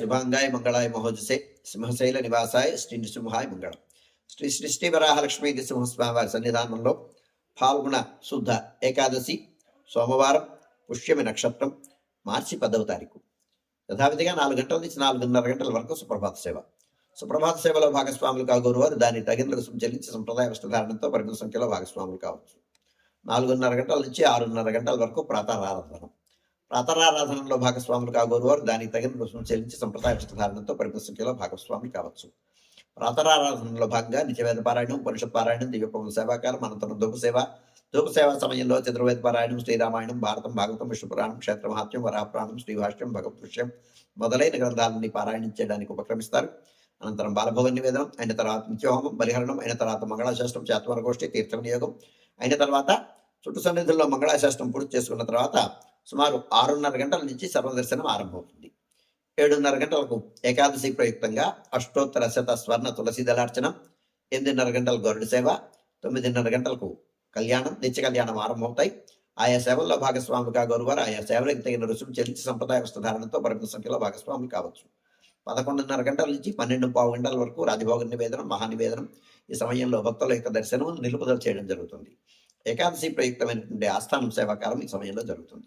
శుభాంగాయ మంగళాయ మహోజసే సింహశైల నివాసాయ శ్రీ నృసింహాయ మంగళం శ్రీ శ్రీ శ్రీ వరాహలక్ష్మీ నృసింహస్వామి వారి సన్నిధానంలో ఫాల్గుణ శుద్ధ ఏకాదశి సోమవారం పుష్యమి నక్షత్రం మార్చి పదవ తారీఖు యథావిధిగా నాలుగు గంటల నుంచి నాలుగున్నర గంటల వరకు సుప్రభాత సేవ సుప్రభాత సేవలో భాగస్వాములు కాగోరు వారు దాని తగిన రుసుము చెల్లించి సంప్రదాయ వస్త్రధారణతో పరిమిత సంఖ్యలో భాగస్వాములు కావచ్చు నాలుగున్నర గంటల నుంచి ఆరున్నర గంటల వరకు ప్రాతరారాధన ప్రాతరారాధనలో భాగస్వాములు కాగోరు వారు దానికి తగిన రుసుము చెల్లించి సంప్రదాయ వస్త్రధారణతో పరిమిత భాగస్వాములు కావచ్చు. ప్రాతరారాధనలో భాగంగా నిత్యవేద పారాయణం పరిషత్ పారాయణం దివ్యపవం సేవాకాలం అనంతరం ధూప సేవ. ధూప సేవా సమయంలో చతుర్వేద పారాయణం శ్రీరామాయణం భారతం భాగవతం విష్ణుపురాణం క్షేత్రమహాత్మ్యం వరాపురాణం శ్రీభాష్యం భగవద్పుష్యం మొదలైన గ్రంథాలని పారాయణం చేయడానికి ఉపక్రమిస్తారు. అనంతరం బాలభోగ నివేదనం అయిన తర్వాత నిత్యహోమం బలిహరణం అయిన తర్వాత మంగళాశాస్త్రం చాత్వర గోష్ఠి తీర్థ వినియోగం అయిన తర్వాత చుట్టు సన్నిధుల్లో మంగళాశాస్త్రం పూర్తి చేసుకున్న తర్వాత సుమారు ఆరున్నర గంటల నుంచి సర్వదర్శనం ఆరంభమవుతుంది. ఏడున్నర గంటలకు ఏకాదశి ప్రయుక్తంగా అష్టోత్తర శత స్వర్ణ తులసి దళార్చనం ఎనిమిదిన్నర గంటల గరుడు సేవ తొమ్మిదిన్నర గంటలకు కళ్యాణం నిత్య కళ్యాణం ఆరంభమవుతాయి. ఆయా సేవల్లో భాగస్వాములు కాగోరువారు ఆయా సేవలకు తగిన రుసుము చెల్లించి సంప్రదాయ వస్త్రధారణతో పరిమిత సంఖ్యలో భాగస్వాములు కావచ్చు. పదకొండున్నర గంటల నుంచి పన్నెండు పావు గంటల వరకు రాజభోగ నివేదనం మహానివేదనం ఈ సమయంలో భక్తుల యొక్క దర్శనం నిలుపుదల చేయడం జరుగుతుంది. ఏకాదశి ప్రయుక్తమైనటువంటి ఆస్థానం సేవాకాలం ఈ సమయంలో జరుగుతుంది.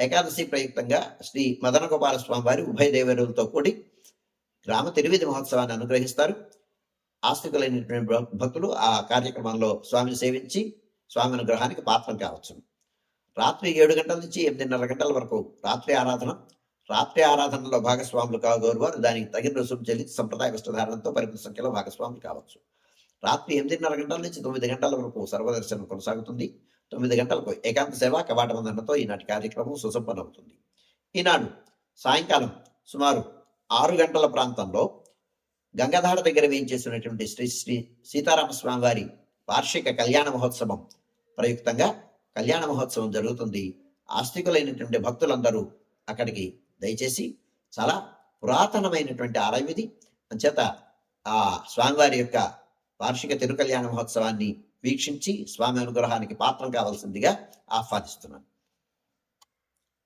ఏకాదశి ప్రయుక్తంగా శ్రీ మదన గోపాల స్వామి వారి ఉభయ దేవేరులతో కూడి గ్రామ తిరువిధి మహోత్సవాన్ని అనుగ్రహిస్తారు. ఆస్తికులైనటువంటి భ- భక్తులు ఆ కార్యక్రమంలో స్వామిని సేవించి స్వామి అనుగ్రహానికి పాత్రం కావచ్చు. రాత్రి ఏడు గంటల నుంచి ఎనిమిదిన్నర గంటల వరకు రాత్రి ఆరాధన రాత్రి ఆరాధనలో భాగస్వాములు కాగోరు వారు దానికి తగిన రుసుము చెల్లించి సంప్రదాయ వస్త్రధారణతో పరిమిత సంఖ్యలో భాగస్వాములు కావచ్చు. రాత్రి ఎనిమిదిన్నర గంటల నుంచి తొమ్మిది గంటల వరకు సర్వదర్శనం కొనసాగుతుంది. తొమ్మిది గంటలకు ఏకాంత సేవ కవాటమందనతో ఈనాటి కార్యక్రమం సుసంపన్నమవుతుంది. ఈనాడు సాయంకాలం సుమారు ఆరు గంటల ప్రాంతంలో గంగాధార దగ్గర వేయించేసినటువంటి శ్రీ శ్రీ సీతారామస్వామి వారి వార్షిక కళ్యాణ మహోత్సవం ప్రయుక్తంగా కళ్యాణ మహోత్సవం జరుగుతుంది. ఆస్తికులైనటువంటి భక్తులందరూ అక్కడికి దయచేసి చాలా పురాతనమైనటువంటి ఆలయం ఇది. అంచేత ఆ స్వామివారి యొక్క వార్షిక తిరుకల్యాణ మహోత్సవాన్ని వీక్షించి స్వామి అనుగ్రహానికి పాత్రం కావాల్సిందిగా ఆహ్వానిస్తున్నాను.